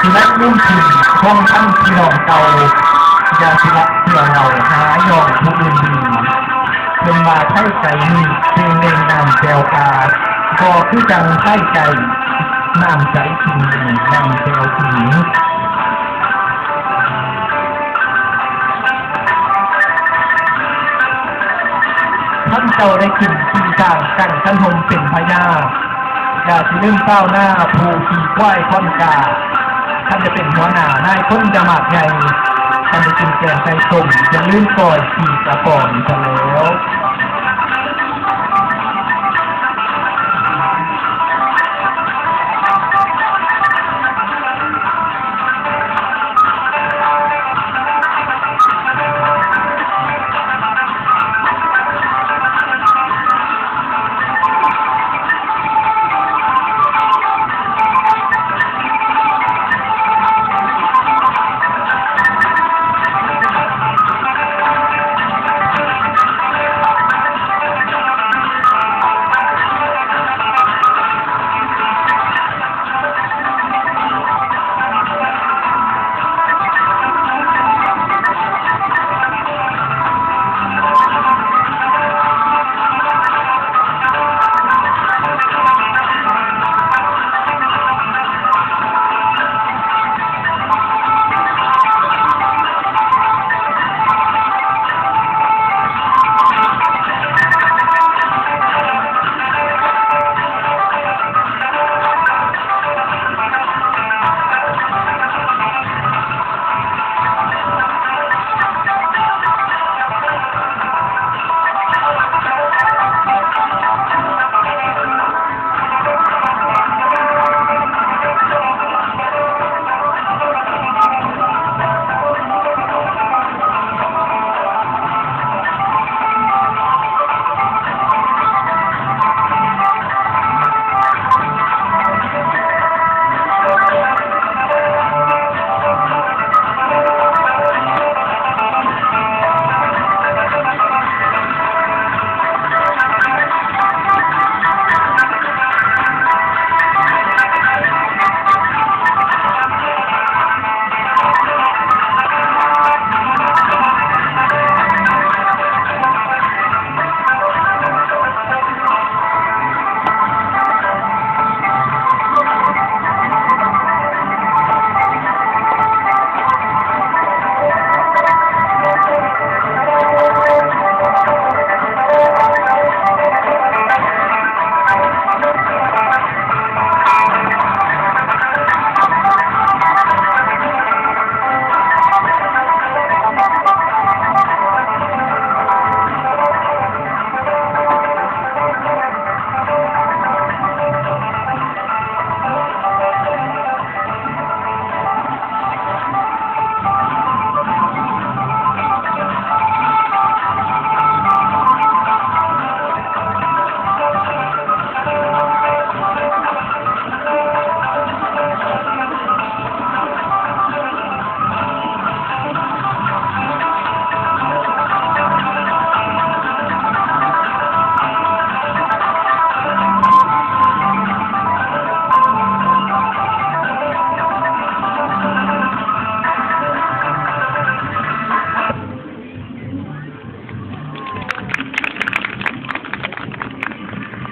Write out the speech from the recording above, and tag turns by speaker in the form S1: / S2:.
S1: สิละลุ่มถิ่นท่องท่านพี่น้องเก่ายาสิละเพื่อเราหายองผู้อื่นดีเพิ่นว่าไทยใจนี่เพลงเล่นนำแกวกาก็คือจังไทยใจนำใจจริงดีนำแก้วผีท่านเจ้าได้กินขี่ต่างกันท่านทงเป็นพญาอย่าสิลืมเต้าวหน้าภูขี่ควายค่อนกา ท่านจะเป็นหัวหน้านายคนจะหมากใหญ่ท่านจะกินแกงไก่ต้มจะลื่นก่อยขี่กระป๋องทะแล้ว